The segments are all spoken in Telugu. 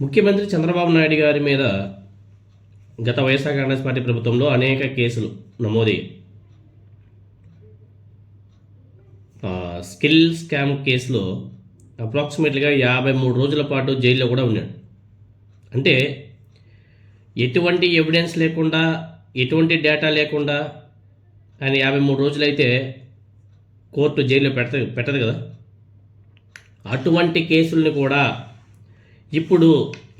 ముఖ్యమంత్రి చంద్రబాబు నాయుడు గారి మీద గత వైఎస్ఆర్ కాంగ్రెస్ పార్టీ ప్రభుత్వంలో అనేక కేసులు నమోదయ్యాయి స్కిల్ స్కామ్ కేసులో అప్రాక్సిమేట్లీగా యాభై మూడు రోజుల పాటు జైల్లో కూడా ఉన్నాడు. అంటే ఎటువంటి ఎవిడెన్స్ లేకుండా ఎటువంటి డేటా లేకుండా ఆయన యాభై మూడు రోజులైతే కోర్టు జైల్లో పెడత పెట్టదు కదా. అటువంటి కేసుల్ని కూడా ఇప్పుడు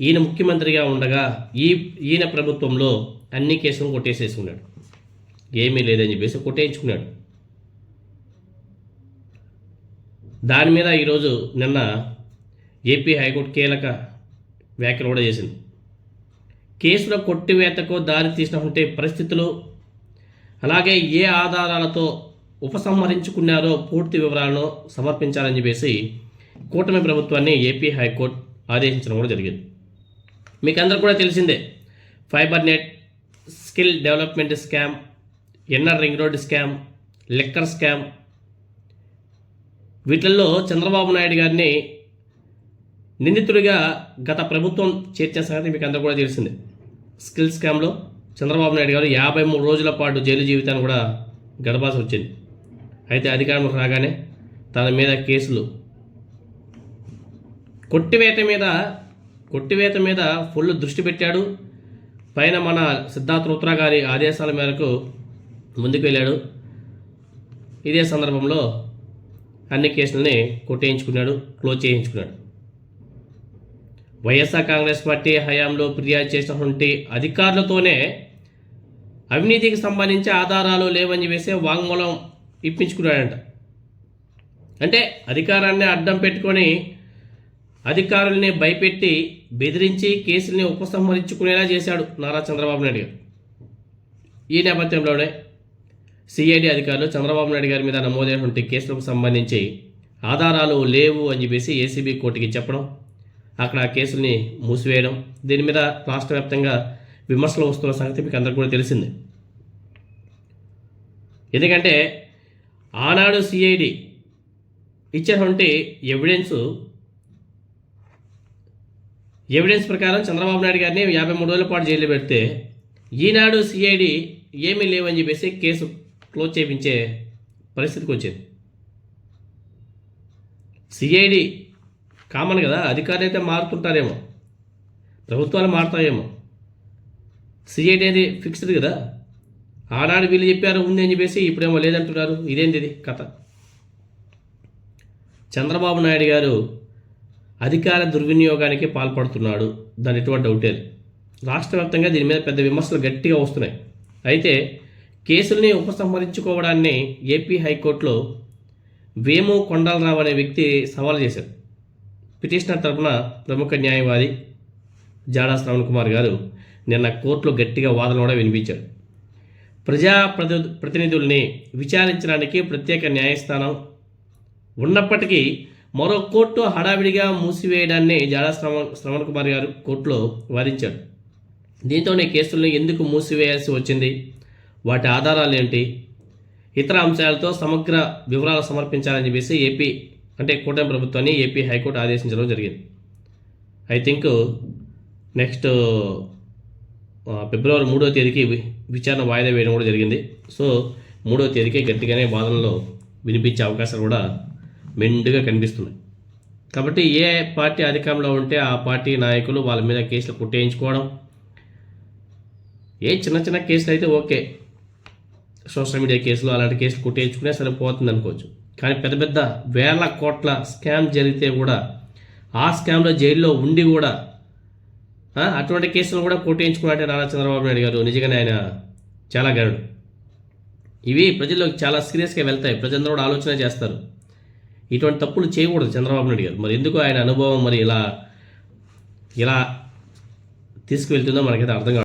ఈయన ముఖ్యమంత్రిగా ఉండగా ఈ ఈయన ప్రభుత్వంలో అన్ని కేసులు కొట్టేసేసుకున్నాడు. ఏమీ లేదని చెప్పేసి కొట్టేయించుకున్నాడు. దాని మీద ఈరోజు నిన్న ఏపీ హైకోర్టు కీలక వ్యాఖ్యలు కూడా చేసింది. కేసుల కొట్టివేతకు దారి తీసినటువంటి పరిస్థితులు అలాగే ఏ ఆధారాలతో ఉపసంహరించుకున్నారో పూర్తి వివరాలను సమర్పించాలని చెప్పేసి కూటమి ప్రభుత్వాన్ని ఏపీ హైకోర్టు ఆదేశించడం కూడా జరిగింది. మీకు అందరూ కూడా తెలిసిందే fibre net skill development scam inner ring road scam liquor scam వీటిల్లో చంద్రబాబు నాయుడు గారిని నిందితుడిగా గత ప్రభుత్వం చేర్చిన సంగతి మీకు అందరూ కూడా తెలిసిందే. స్కిల్ స్కామ్లో చంద్రబాబు నాయుడు గారు యాభై మూడు రోజుల పాటు జైలు జీవితాన్ని కూడా గడపాల్సి వచ్చింది. అయితే అధికారంలోకి రాగానే తన మీద కేసులు కొట్టివేత మీద కొట్టివేత మీద ఫుల్ దృష్టి పెట్టాడు. పైన మన సిద్ధార్థ రుత్రా గారి ఆదేశాల మేరకు ముందుకు వెళ్ళాడు. ఇదే సందర్భంలో అన్ని కేసులని కొట్టేయించుకున్నాడు క్లోజ్ చేయించుకున్నాడు. వైఎస్ఆర్ కాంగ్రెస్ పార్టీ హయాంలో ఫిర్యాదు చేసినటువంటి అధికారులతోనే అవినీతికి సంబంధించి ఆధారాలు లేవని చెప్పేసి వాంగ్మూలం ఇప్పించుకున్నాడంట. అంటే అధికారాన్ని అడ్డం పెట్టుకొని అధికారుల్ని భయపెట్టి బెదిరించి కేసుల్ని ఉపసంహరించుకునేలా చేశాడు నారా చంద్రబాబు నాయుడు గారు. ఈ నేపథ్యంలోనే సిఐడి అధికారులు చంద్రబాబు నాయుడు గారి మీద నమోదైనటువంటి కేసులకు సంబంధించి ఆధారాలు లేవు అని చెప్పేసి ఏసీబీ కోర్టుకి చెప్పడం అక్కడ ఆ కేసుల్ని మూసివేయడం దీని మీద రాష్ట్ర వ్యాప్తంగా విమర్శలు వస్తున్న సంగతి మీకు అందరికీ కూడా తెలిసింది. ఎందుకంటే ఆనాడు సిఐడి ఇచ్చినటువంటి ఎవిడెన్స్ ఎవిడెన్స్ ప్రకారం చంద్రబాబు నాయుడు గారిని యాభై మూడు రోజుల పాటు జైలు పెడితే ఈనాడు సిఐడి ఏమీ లేవని చెప్పేసి కేసు క్లోజ్ చేయించే పరిస్థితికి వచ్చింది. సిఐడి కామన్ కదా అధికారులు అయితే మారుతుంటారేమో ప్రభుత్వాలు మారుతాయేమో. సిఐడి అనేది ఫిక్స్డ్ కదా. ఆనాడు వీళ్ళు చెప్పారు ఉంది అని చెప్పేసి ఇప్పుడేమో లేదంటున్నారు. ఇదేంటిది కథ? చంద్రబాబు నాయుడు గారు అధికార దుర్వినియోగానికి పాల్పడుతున్నాడు. దాని ఎటువంటి డౌటే రాష్ట్ర వ్యాప్తంగా దీని మీద పెద్ద విమర్శలు గట్టిగా వస్తున్నాయి. అయితే కేసుల్ని ఉపసంహరించుకోవడాన్ని ఏపీ హైకోర్టులో వేము కొండలరావు అనే వ్యక్తి సవాల్ చేశారు. పిటిషనర్ తరపున ప్రముఖ న్యాయవాది జాడా శ్రవణ్ కుమార్ గారు నిన్న కోర్టులో గట్టిగా వాదన కూడా వినిపించారు. ప్రజా ప్రతి ప్రతినిధుల్ని విచారించడానికి ప్రత్యేక న్యాయస్థానం ఉన్నప్పటికీ మరో కోర్టు హడావిడిగా మూసివేయడాన్ని జాడా శ్రవణ్ శ్రవణ్ కుమార్ గారు కోర్టులో వారించారు దీంతోనే కేసులను ఎందుకు మూసివేయాల్సి వచ్చింది? వాటి ఆధారాలు ఏంటి? ఇతర అంశాలతో సమగ్ర వివరాలు సమర్పించాలని చెప్పేసి ఏపీ అంటే కూటమి ప్రభుత్వాన్ని ఏపీ హైకోర్టు ఆదేశించడం జరిగింది. ఐ థింక్ నెక్స్ట్ ఫిబ్రవరి మూడో తేదీకి వి- విచారణ వాయిదా వేయడం కూడా జరిగింది. సో మూడో తేదీకి గట్టిగానే వాదనలో వినిపించే అవకాశాలు కూడా మెండుగా కనిపిస్తున్నాయి. కాబట్టి ఏ పార్టీ అధికారంలో ఉంటే ఆ పార్టీ నాయకులు వాళ్ళ మీద కేసులు కుట్టేయించుకోవడం ఏ చిన్న చిన్న కేసులు అయితే ఓకే. సోషల్ మీడియా కేసులు అలాంటి కేసులు కుట్టేయించుకునే సరిపోతుంది అనుకోవచ్చు. కానీ పెద్ద పెద్ద వేల కోట్ల స్కామ్ జరిగితే కూడా ఆ స్కామ్లో జైల్లో ఉండి కూడా అటువంటి కేసులు కూడా కొట్టేయించుకున్నట్టే నారా చంద్రబాబు నాయుడు గారు. నిజంగానే ఆయన చాలా గరుడు. ఇవి ప్రజల్లోకి చాలా సీరియస్గా వెళ్తాయి. ప్రజలందరూ కూడా ఆలోచన చేస్తారు. ఇటువంటి తప్పులు చేయకూడదు చంద్రబాబు నాయుడు గారు. మరి ఎందుకు ఆయన అనుభవం మరి ఇలా ఇలా తీసుకువెళ్తుందో మనకైతే అర్థం కాదు